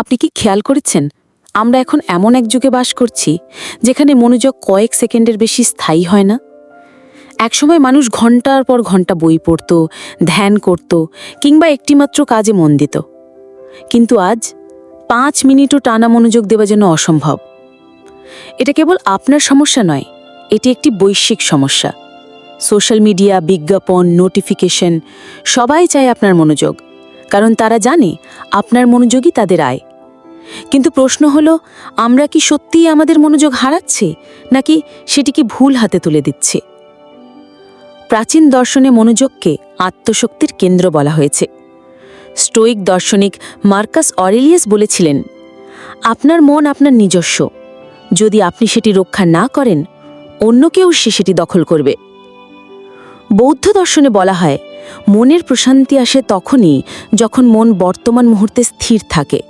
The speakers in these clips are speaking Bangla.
আপনি কি খেয়াল করেছেন? আমরা এখন এমন এক যুগে বাস করছি, যেখানে মনোযোগ কয়েক সেকেন্ডের বেশি স্থায়ী হয় না। একসময় মানুষ ঘণ্টার পর ঘণ্টা বই পড়ত, ধ্যান করত, কিংবা একটিমাত্র কাজে মন দিত। কিন্তু আজ পাঁচ মিনিটও টানা মনোযোগ দেওয়া যেন অসম্ভব। এটা কেবল আপনার সমস্যা নয়, এটি একটি বৈশ্বিক সমস্যা। সোশ্যাল মিডিয়া, বিজ্ঞাপন, নোটিফিকেশন, সবাই চায় আপনার মনোযোগ, কারণ তারা জানে আপনার মনোযোগই তাদের আয়। কিন্তু প্রশ্ন হলো, আমরা কি সত্যিই আমাদের মনোযোগ হারাচ্ছি, নাকি সেটিকে ভুল হাতে তুলে দিচ্ছে? প্রাচীন দর্শনে মনোযোগকে আত্মশক্তির কেন্দ্র বলা হয়েছে। স্টোইক দার্শনিক মার্কাস অরেলিয়াস বলেছিলেন, আপনার মন আপনার নিজস্ব। যদি আপনি সেটি রক্ষা না করেন, অন্য কেউ সে সেটি দখল করবে। বৌদ্ধ দর্শনে বলা হয়, মনের প্রশান্তি আসে তখনই যখন মন বর্তমান মুহূর্তে স্থির থাকে।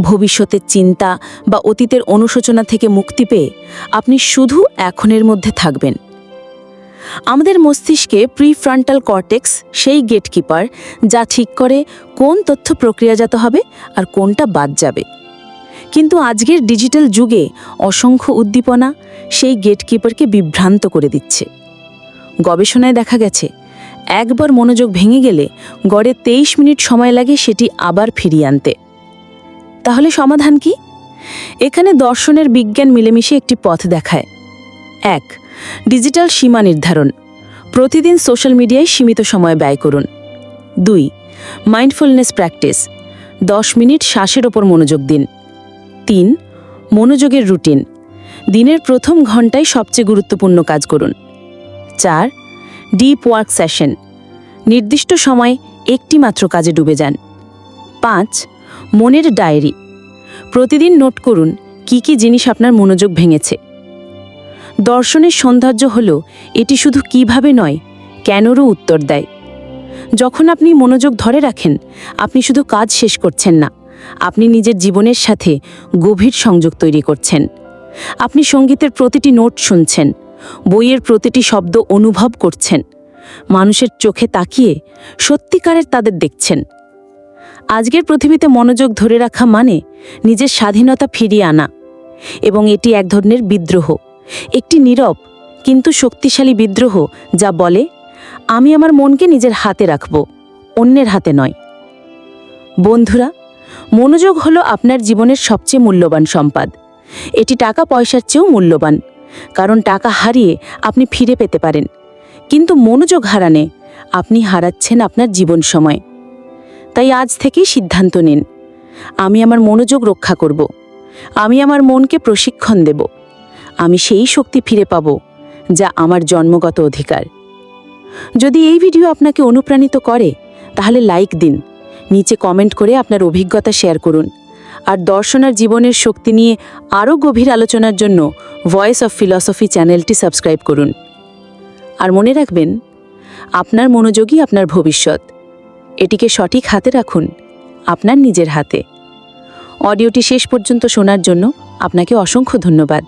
ভবিষ্যতের চিন্তা বা অতীতের অনুশোচনা থেকে মুক্তি পেয়ে আপনি শুধু এখনের মধ্যে থাকবেন। আমাদের মস্তিষ্কে প্রিফ্রন্টাল কর্টেক্স সেই গেটকিপার যা ঠিক করে কোন তথ্য প্রক্রিয়াজাত হবে আর কোনটা বাদ যাবে। কিন্তু আজকের ডিজিটাল যুগে অসংখ্য উদ্দীপনা সেই গেটকিপারকে বিভ্রান্ত করে দিচ্ছে। গবেষণায় দেখা গেছে, একবার মনোযোগ ভেঙে গেলে গড়ে তেইশ মিনিট সময় লাগে সেটি আবার ফিরিয়ে আনতে। তাহলে সমাধান কি? এখানে দর্শনের বিজ্ঞান মিলেমিশে একটি পথ দেখায়। এক, ডিজিটাল সীমা নির্ধারণ। প্রতিদিন সোশ্যাল মিডিয়ায় সীমিত সময় ব্যয় করুন। দুই, মাইন্ডফুলনেস প্র্যাকটিস। দশ মিনিট শ্বাসের ওপর মনোযোগ দিন। তিন, মনোযোগের রুটিন। দিনের প্রথম ঘন্টায় সবচেয়ে গুরুত্বপূর্ণ কাজ করুন। চার, ডিপ ওয়ার্ক সেশন। নির্দিষ্ট সময় একটি মাত্র কাজে ডুবে যান। পাঁচ মনের ডায়েরি। প্রতিদিন নোট করুন, কি কি জিনিস আপনার মনোযোগ ভেঙেছে। দর্শনের সৌন্দর্য হল, এটি শুধু কীভাবে নয়, কেনরও উত্তর দেয়। যখন আপনি মনোযোগ ধরে রাখেন, আপনি শুধু কাজ শেষ করছেন না, আপনি নিজের জীবনের সাথে গভীর সংযোগ তৈরি করছেন। আপনি সঙ্গীতের প্রতিটি নোট শুনছেন, বইয়ের প্রতিটি শব্দ অনুভব করছেন, মানুষের চোখে তাকিয়ে সত্যিকারের তাদের দেখছেন। আজকের পৃথিবীতে মনোযোগ ধরে রাখা মানে নিজের স্বাধীনতা ফিরিয়ে আনা এবং এটি এক ধরনের বিদ্রোহ। একটি নীরব কিন্তু শক্তিশালী বিদ্রোহ যা বলে, আমি আমার মনকে নিজের হাতে রাখব, অন্যের হাতে নয়। বন্ধুরা, মনোযোগ হলো আপনার জীবনের সবচেয়ে মূল্যবান সম্পদ। এটি টাকা পয়সার চেয়েও মূল্যবান, কারণ টাকা হারিয়ে আপনি ফিরে পেতে পারেন। কিন্তু মনোযোগ হারানে আপনি হারাচ্ছেন আপনার জীবন সময়। তাই আজ থেকেই সিদ্ধান্ত নিন। আমি আমার মনোযোগ রক্ষা করব। আমি আমার মনকে প্রশিক্ষণ দেব। আমি সেই শক্তি ফিরে পাব যা আমার জন্মগত অধিকার। যদি এই ভিডিও আপনাকে অনুপ্রাণিত করে, তাহলে লাইক দিন। নিচে কমেন্ট করে আপনার অভিজ্ঞতা শেয়ার করুন। আর দর্শনার জীবনের শক্তি নিয়ে আরও গভীর আলোচনার জন্য ভয়েস অফ ফিলসফি চ্যানেলটি সাবস্ক্রাইব করুন। আর মনে রাখবেন, আপনার মনোযোগই আপনার ভবিষ্যৎ। এটিকে সঠিক হাতে রাখুন, আপনার নিজের হাতে। অডিওটি শেষ পর্যন্ত শোনার জন্য আপনাকে অসংখ্য ধন্যবাদ।